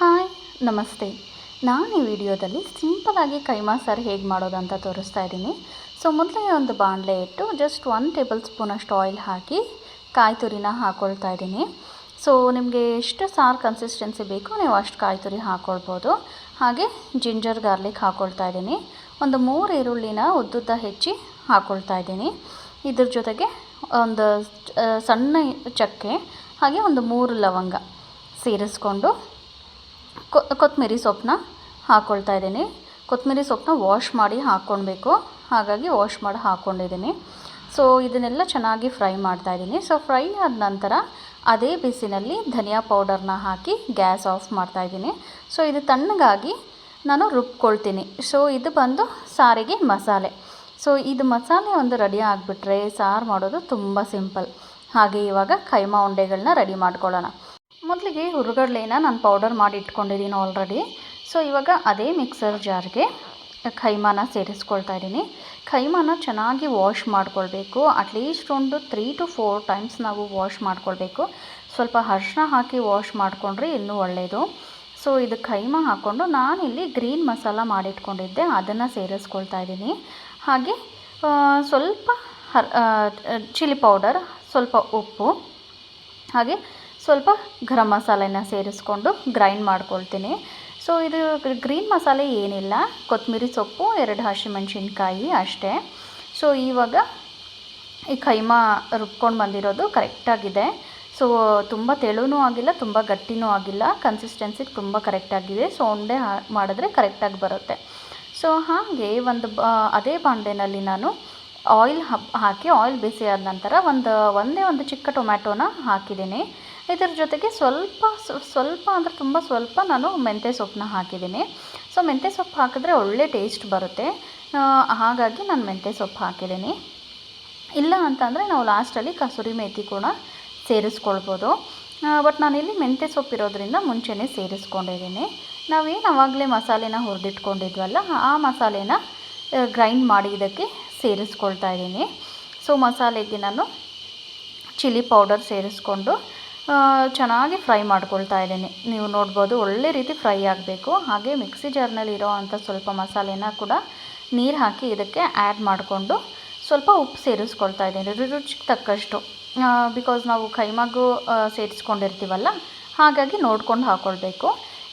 Hi, ನಮಸ್ತೆ. ನಾನು ಈ ವಿಡಿಯೋದಲ್ಲಿ ಸಿಂಪಲಾಗಿ ಕೈಮಾ ಸಾರು ಹೇಗೆ ಮಾಡೋದು ಅಂತ ತೋರಿಸ್ತಾ ಇದ್ದೀನಿ. ಸೊ, ಮೊದಲೇ ಒಂದು ಬಾಣಲೆ ಇಟ್ಟು ಜಸ್ಟ್ ಒನ್ ಟೇಬಲ್ ಸ್ಪೂನಷ್ಟು ಆಯಿಲ್ ಹಾಕಿ ಕಾಯಿ ತುರಿನ ಹಾಕ್ಕೊಳ್ತಾ ಇದ್ದೀನಿ. ಸೊ ನಿಮಗೆ ಎಷ್ಟು ಸಾರು ಕನ್ಸಿಸ್ಟೆನ್ಸಿ ಬೇಕೋ ನೀವು ಅಷ್ಟು ಕಾಯಿ ತುರಿ ಹಾಕ್ಕೊಳ್ಬೋದು ಹಾಗೆ ಜಿಂಜರ್ ಗಾರ್ಲಿಕ್ ಹಾಕ್ಕೊಳ್ತಾ ಇದ್ದೀನಿ. ಒಂದು ಮೂರು ಈರುಳ್ಳಿನ ಉದ್ದುದ್ದ ಹೆಚ್ಚಿ ಹಾಕ್ಕೊಳ್ತಾ ಇದ್ದೀನಿ. ಇದ್ರ ಜೊತೆಗೆ ಒಂದು ಸಣ್ಣ ಚಕ್ಕೆ ಹಾಗೆ ಒಂದು ಮೂರು ಲವಂಗ ಸೇರಿಸ್ಕೊಂಡು ಕೊತ್ತಂಬರಿ ಸೊಪ್ಪನ್ನ ಹಾಕ್ಕೊಳ್ತಾ ಇದ್ದೀನಿ. ಕೊತ್ತಂಬರಿ ಸೊಪ್ಪನ್ನ ವಾಶ್ ಮಾಡಿ ಹಾಕ್ಕೊಳ್ಬೇಕು. ಹಾಗಾಗಿ ವಾಶ್ ಮಾಡಿ, ಹಾಕ್ಕೊಂಡಿದ್ದೀನಿ. ಸೊ ಇದನ್ನೆಲ್ಲ ಚೆನ್ನಾಗಿ ಫ್ರೈ ಮಾಡ್ತಾ ಇದ್ದೀನಿ. ಸೊ ಫ್ರೈ ಆದ ನಂತರ ಅದೇ ಬಿಸಿನಲ್ಲಿ ಧನಿಯಾ ಪೌಡರ್ನ ಹಾಕಿ ಗ್ಯಾಸ್ ಆಫ್ ಮಾಡ್ತಾ ಇದ್ದೀನಿ. ಸೊ ಇದು ತಣ್ಣಗಾಗಿ ನಾನು ರುಬ್ಕೊಳ್ತೀನಿ. ಸೊ ಇದು ಬಂದು ಸಾರಿಗೆ ಮಸಾಲೆ. ಸೊ ಇದು ಮಸಾಲೆ ಒಂದು ರೆಡಿ ಆಗಿಬಿಟ್ರೆ ಸಾರು ಮಾಡೋದು ತುಂಬ ಸಿಂಪಲ್. ಹಾಗೆ ಇವಾಗ ಕೈಮಾ ಉಂಡೆಗಳನ್ನ ರೆಡಿ ಮಾಡ್ಕೊಳ್ಳೋಣ. ಮೊದಲಿಗೆ ಹುರುಗಡ್ಲೆನ ನಾನು ಪೌಡರ್ ಮಾಡಿ ಇಟ್ಕೊಂಡಿದ್ದೀನಿ ಆಲ್ರೆಡಿ ಸೊ ಇವಾಗ ಅದೇ ಮಿಕ್ಸರ್ ಜಾರ್ಗೆ ಖೈಮಾನ ಸೇರಿಸ್ಕೊಳ್ತಾ ಇದ್ದೀನಿ. ಖೈಮಾನ ಚೆನ್ನಾಗಿ ವಾಶ್ ಮಾಡ್ಕೊಳ್ಬೇಕು. ಅಟ್ಲೀಸ್ಟ್ ಒಂದು ತ್ರೀ ಟು ಫೋರ್ ಟೈಮ್ಸ್ ನಾವು ವಾಶ್ ಮಾಡ್ಕೊಳ್ಬೇಕು. ಸ್ವಲ್ಪ ಅರ್ಶಿನ ಹಾಕಿ ವಾಶ್ ಮಾಡಿಕೊಂಡ್ರೆ ಇನ್ನೂ ಒಳ್ಳೆಯದು ಸೊ ಇದು ಖೈಮ ಹಾಕ್ಕೊಂಡು ನಾನಿಲ್ಲಿ ಗ್ರೀನ್ ಮಸಾಲ ಮಾಡಿಟ್ಕೊಂಡಿದ್ದೆ ಅದನ್ನು ಸೇರಿಸ್ಕೊಳ್ತಾ ಇದ್ದೀನಿ. ಹಾಗೆ ಸ್ವಲ್ಪ ಹರ್ ಚಿಲ್ಲಿ ಪೌಡರ್ ಸ್ವಲ್ಪ ಉಪ್ಪು. ಹಾಗೆ ಸ್ವಲ್ಪ ಗರಂ ಮಸಾಲೆನ ಸೇರಿಸ್ಕೊಂಡು ಗ್ರೈಂಡ್ ಮಾಡ್ಕೊಳ್ತೀನಿ. ಸೊ ಇದು ಗ್ರೀನ್ ಮಸಾಲೆ ಏನಿಲ್ಲ. ಕೊತ್ತಂಬರಿ ಸೊಪ್ಪು, ಎರಡು ಹಸಿಮೆಣ್ಸಿನ್ಕಾಯಿ ಅಷ್ಟೇ. ಸೊ ಇವಾಗ ಈ ಕೈಮಾ ರುಬ್ಕೊಂಡು ಬಂದಿರೋದು ಕರೆಕ್ಟಾಗಿದೆ ಸೊ ತುಂಬ ತೆಳುನೂ ಆಗಿಲ್ಲ, ತುಂಬ ಗಟ್ಟಿನೂ ಆಗಿಲ್ಲ. ಕನ್ಸಿಸ್ಟೆನ್ಸಿ ತುಂಬ ಕರೆಕ್ಟಾಗಿದೆ ಸೊ ಉಂಡೆ ಮಾಡಿದ್ರೆ ಕರೆಕ್ಟಾಗಿ ಬರುತ್ತೆ. ಸೊ ಹಾಗೆ ಒಂದು ಅದೇ ಬಾಂಡೆನಲ್ಲಿ ನಾನು ಆಯಿಲ್ ಹಾಕಿ ಆಯಿಲ್ ಬಿಸಿ ಆದ ನಂತರ ಒಂದು, ಒಂದೇ ಒಂದು ಚಿಕ್ಕ ಟೊಮ್ಯಾಟೋನ ಹಾಕಿದ್ದೀನಿ. ಇದರ ಜೊತೆಗೆ ಸ್ವಲ್ಪ ಸ್ವಲ್ಪ ಅಂದರೆ ತುಂಬ ಸ್ವಲ್ಪ ನಾನು ಮೆಂತ್ಯ ಸೊಪ್ಪನ್ನ ಹಾಕಿದ್ದೀನಿ. ಸೊ ಮೆಂತ್ಯ ಸೊಪ್ಪು ಹಾಕಿದ್ರೆ ಒಳ್ಳೆ ಟೇಸ್ಟ್ ಬರುತ್ತೆ. ಹಾಗಾಗಿ ನಾನು ಮೆಂತ್ಯ ಸೊಪ್ಪು ಹಾಕಿದ್ದೀನಿ. ಇಲ್ಲ ಅಂತಂದರೆ ನಾವು ಲಾಸ್ಟಲ್ಲಿ ಕಸೂರಿ ಮೇಥಿ ಕೂಡ ಸೇರಿಸ್ಕೊಳ್ಬೋದು. ಬಟ್ ನಾನಿಲ್ಲಿ ಮೆಂತ್ಯ ಸೊಪ್ಪು ಇರೋದ್ರಿಂದ ಮುಂಚೆನೇ ಸೇರಿಸ್ಕೊಂಡಿದ್ದೀನಿ. ನಾವೇನು ಆವಾಗಲೇ ಮಸಾಲೆನ ಹುರಿದಿಟ್ಕೊಂಡಿದ್ವಲ್ಲ, ಆ ಮಸಾಲೆನ ಗ್ರೈಂಡ್ ಮಾಡಿ ಇದಕ್ಕೆ ಸೇರಿಸ್ಕೊಳ್ತಾ ಇದ್ದೀನಿ. ಸೊ ಮಸಾಲೆಗೆ ನಾನು ಚಿಲ್ಲಿ ಪೌಡರ್ ಸೇರಿಸ್ಕೊಂಡು ಚೆನ್ನಾಗಿ ಫ್ರೈ ಮಾಡ್ಕೊಳ್ತಾ ಇದ್ದೀನಿ. ನೀವು ನೋಡ್ಬೋದು ಒಳ್ಳೆ ರೀತಿ ಫ್ರೈ ಆಗಬೇಕು. ಹಾಗೆ ಮಿಕ್ಸಿ ಜಾರ್ನಲ್ಲಿ ಇರೋ ಅಂಥ ಸ್ವಲ್ಪ ಮಸಾಲೆನ ಕೂಡ ನೀರು ಹಾಕಿ ಇದಕ್ಕೆ ಆ್ಯಡ್ ಮಾಡಿಕೊಂಡು ಸ್ವಲ್ಪ ಉಪ್ಪು ಸೇರಿಸ್ಕೊಳ್ತಾ ಇದ್ದೀನಿ ರುಚಿಗೆ ತಕ್ಕಷ್ಟು. ಬಿಕಾಸ್ ನಾವು ಕೈಮಗು ಸೇರಿಸ್ಕೊಂಡಿರ್ತೀವಲ್ಲ, ಹಾಗಾಗಿ ನೋಡ್ಕೊಂಡು ಹಾಕ್ಕೊಳ್ಬೇಕು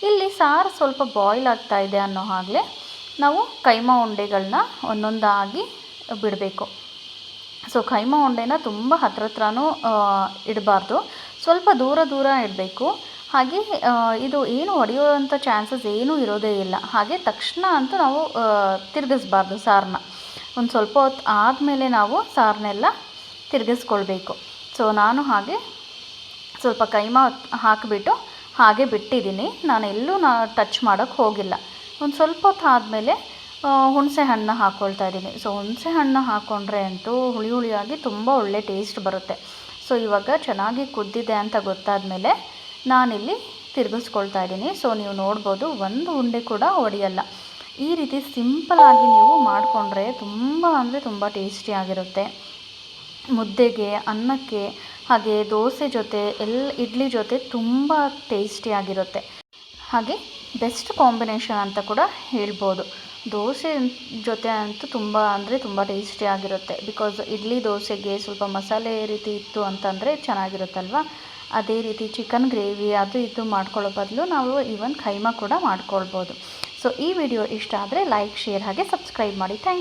ಇಲ್ಲಿ ಸಾರು ಸ್ವಲ್ಪ ಬಾಯ್ಲ್ ಆಗ್ತಾ ಇದೆ ಅನ್ನೋ ಹಾಗೆ ನಾವು ಕೈಮ ಉಂಡೆಗಳನ್ನ ಒಂದೊಂದಾಗಿ ಬಿಡಬೇಕು. ಸೊ ಕೈಮ ಉಂಡೆನ ತುಂಬ ಹತ್ರ ಹತ್ರನೂ ಇಡಬಾರ್ದು. ಸ್ವಲ್ಪ ದೂರ ದೂರ ಇಡಬೇಕು. ಹಾಗೆ ಇದು ಏನು ಒಡೆಯುವಂಥ ಚಾನ್ಸಸ್ ಏನೂ ಇರೋದೇ ಇಲ್ಲ. ಹಾಗೆ ತಕ್ಷಣ ಅಂತೂ ನಾವು ತಿರುಗಿಸ್ಬಾರ್ದು ಸಾರನ್ನ ಒಂದು ಸ್ವಲ್ಪ ಹೊತ್ತು ಆದಮೇಲೆ ನಾವು ಸಾರನ್ನೆಲ್ಲ ತಿರುಗಿಸ್ಕೊಳ್ಬೇಕು. ಸೊ ನಾನು ಹಾಗೆ ಸ್ವಲ್ಪ ಕೈಮ ಹಾಕಿಬಿಟ್ಟು ಹಾಗೆ ಬಿಟ್ಟಿದ್ದೀನಿ. ನಾನು ಎಲ್ಲೂ ನಾ ಟಚ್ ಮಾಡೋಕ್ಕೆ ಹೋಗಿಲ್ಲ. ಒಂದು ಸ್ವಲ್ಪ ಹೊತ್ತು ಆದಮೇಲೆ ಹುಣಸೆ ಹಣ್ಣು ಹಾಕ್ಕೊಳ್ತಾ ಇದ್ದೀನಿ. ಸೊ ಹುಣಸೆ ಹಣ್ಣು ಹಾಕ್ಕೊಂಡ್ರೆ ಅಂತೂ ಹುಳಿ ಹುಳಿಯಾಗಿ ತುಂಬ ಒಳ್ಳೆ ಟೇಸ್ಟ್ ಬರುತ್ತೆ. ಸೊ ಇವಾಗ ಚೆನ್ನಾಗಿ ಕುದ್ದಿದೆ ಅಂತ ಗೊತ್ತಾದ ಮೇಲೆ ನಾನಿಲ್ಲಿ ತಿರುಗಿಸ್ಕೊಳ್ತಾ ಇದ್ದೀನಿ. ಸೊ ನೀವು ನೋಡ್ಬೋದು ಒಂದು ಉಂಡೆ ಕೂಡ ಒಡೆಯಲ್ಲ. ಈ ರೀತಿ ಸಿಂಪಲಾಗಿ ನೀವು ಮಾಡಿಕೊಂಡ್ರೆ ತುಂಬ ಅಂದರೆ ತುಂಬ ಟೇಸ್ಟಿಯಾಗಿರುತ್ತೆ ಮುದ್ದೆಗೆ, ಅನ್ನಕ್ಕೆ, ಹಾಗೆ ದೋಸೆ ಜೊತೆ ಎಲ್ಲ ಇಡ್ಲಿ ಜೊತೆ ತುಂಬ ಟೇಸ್ಟಿಯಾಗಿರುತ್ತೆ ಹಾಗೆ ಬೆಸ್ಟ್ ಕಾಂಬಿನೇಷನ್ ಅಂತ ಕೂಡ ಹೇಳ್ಬೋದು. ದೋಸೆ ಜೊತೆ ಅಂತೂ ತುಂಬ ಅಂದರೆ ತುಂಬ ಟೇಸ್ಟಿಯಾಗಿರುತ್ತೆ ಬಿಕಾಸ್ ಇಡ್ಲಿ ದೋಸೆಗೆ ಸ್ವಲ್ಪ ಮಸಾಲೆ ರೀತಿ ಇತ್ತು ಅಂತಂದರೆ ಚೆನ್ನಾಗಿರುತ್ತಲ್ವ? ಅದೇ ರೀತಿ ಚಿಕನ್ ಗ್ರೇವಿ ಅದು ಇದು ಮಾಡ್ಕೊಳ್ಳೋ ಬದಲು ನಾವು ಈವನ್ ಖೈಮಾ ಕೂಡ ಮಾಡ್ಕೊಳ್ಬೋದು. ಸೊ ಈ ವಿಡಿಯೋ ಇಷ್ಟ ಆದರೆ ಲೈಕ್ ಶೇರ್ ಹಾಗೆ ಸಬ್ಸ್ಕ್ರೈಬ್ ಮಾಡಿ. ಥ್ಯಾಂಕ್